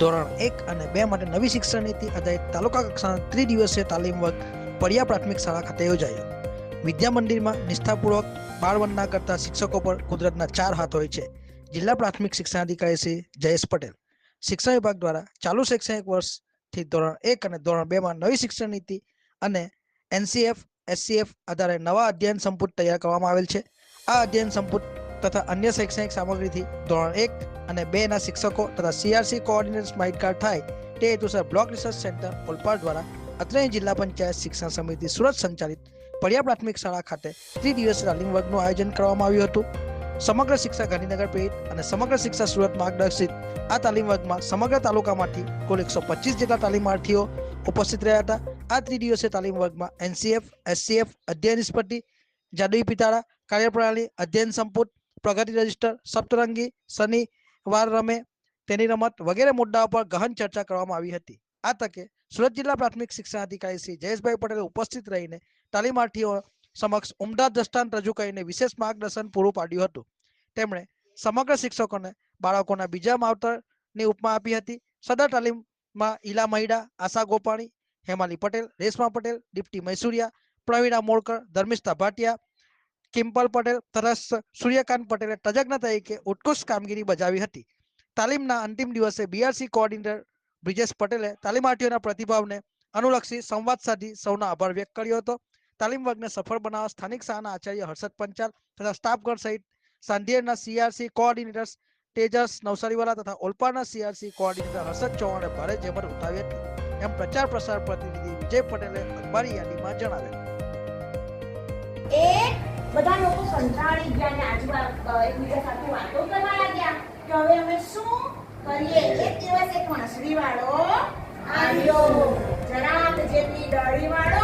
ધોરણ એક અને બે માટે નવી શિક્ષણ નીતિ આધારિત તાલુકા કક્ષાના ત્રિદિવસીય તાલીમ વર્ગ પડિયા પ્રાથમિક શાળા ખાતે યોજાયો. વિદ્યા મંદિરમાં નિષ્ઠાપૂર્વક બાળવંદના કરતા શિક્ષકો પર કુદરતના ચાર હાથ હોય છે. જિલ્લા પ્રાથમિક શિક્ષણાધિકારી શ્રી જયેશ પટેલ, શિક્ષણ વિભાગ દ્વારા ચાલુ શૈક્ષણિક વર્ષથી ધોરણ એક અને ધોરણ બેમાં નવી શિક્ષણ નીતિ અને એનસીએફ, એસસીએફ આધારે નવા અધ્યયન સંપુટ તૈયાર કરવામાં આવેલ છે. આ અધ્યયન સંપુટ તથા અન્ય શૈક્ષણિક સામગ્રીથી ધોરણ એક અને બે ના શિક્ષકો તથા સીઆરસી કોઓર્ડિનેટર્સ માહિતગાર થાય તે હેતુસર બ્લોક રિસર્ચ સેન્ટર ઓલપાડ દ્વારા અત્રેય જિલ્લા પંચાયત શિક્ષણ સમિતિ સુરત સંચાલિત પડિયા પ્રાથમિક શાળા ખાતે ત્રિદિવસીય તાલીમ વર્ગનું આયોજન કરવામાં આવ્યું હતું. સમગ્ર શિક્ષા ગાંધીનગર પ્રેરિત અને સમગ્ર શિક્ષા સુરત માર્ગદર્શિત આ તાલીમ વર્ગમાં સમગ્ર તાલુકામાંથી કુલ એકસો પચીસ જેટલા તાલીમાર્થીઓ ઉપસ્થિત રહ્યા હતા. આ ત્રિદિવસીય તાલીમ વર્ગમાં એનસીએફ, એસસીએફ, અધ્યયન નિષ્પત્તિ જાદુઈ પિતાળા, કાર્યપ્રણાલી, અધ્યયન સંપુટ પ્રગતિ રજિસ્ટર, સપ્તરંગી શનિવાર રમે, તેની રમત વગેરે મુદ્દાઓ પર ગહન ચર્ચા કરવામાં આવી હતી. આ તકે સુરત જિલ્લા પ્રાથમિક શિક્ષણાધિકારી શ્રી જયેશભાઈ પટેલે ઉપસ્થિત રહીને તાલીમાર્થીઓ સમક્ષ ઉમદા દ્રષ્ટાંત રજૂ કરીને વિશેષ માર્ગદર્શન પૂરું પાડ્યું હતું. તેમણે સમગ્ર શિક્ષકોને બાળકોના બીજા માવતરની ઉપમા આપી હતી. સદર તાલીમમાં ઈલા મહિડા, આશા ગોપાણી, હેમાલી પટેલ, રેશમા પટેલ દીપ્તિ મૈસુરિયા, પ્રવીણા મોળકર, ધર્મિષ્ઠા ભાટિયા કિમ્પલ પટેલ તથા સૂર્યકાંત પટેલે તજજ્ઞ તરીકે ઉત્કૃષ્ટ કામગીરી બજાવી હતી. તાલીમના અંતિમ દિવસે બીઆરસી કોઓર્ડિનેટર બ્રિજેશ પટેલે તાલીમાર્થીઓના પ્રતિભાવને અનુલક્ષી સંવાદ સાધી સૌનો આભાર વ્યક્ત કર્યો હતો. તાલીમ વર્ગને સફળ બનાવવા સ્થાનિક શાળાના આચાર્ય હર્ષદ પંચાલ તથા સ્ટાફગણ સહિત સાંધિયેરના સીઆરસી કોઓર્ડિનેટર્સ તેજસ નવસારીવાલા તથા ઓલપાડના સીઆરસી કોઓર્ડિનેટર હર્ષદ ચૌહાણે ભારે જહેમત ઉઠાવી હતી. એમ પ્રચાર પ્રસાર પ્રતિનિધિ વિજય પટેલે અખબારી યાદીમાં જણાવેલ એ બધા લોકો કંટાળી ગયા ને આજુબાજુ એકબીજા સાથે વાતો કરવા લાગ્યા. કે હવે અમે શું કરીએ? એક દિવસ એક વાંસળી વાળો આવ્યો. જરાક જેટલી ડળી વાળો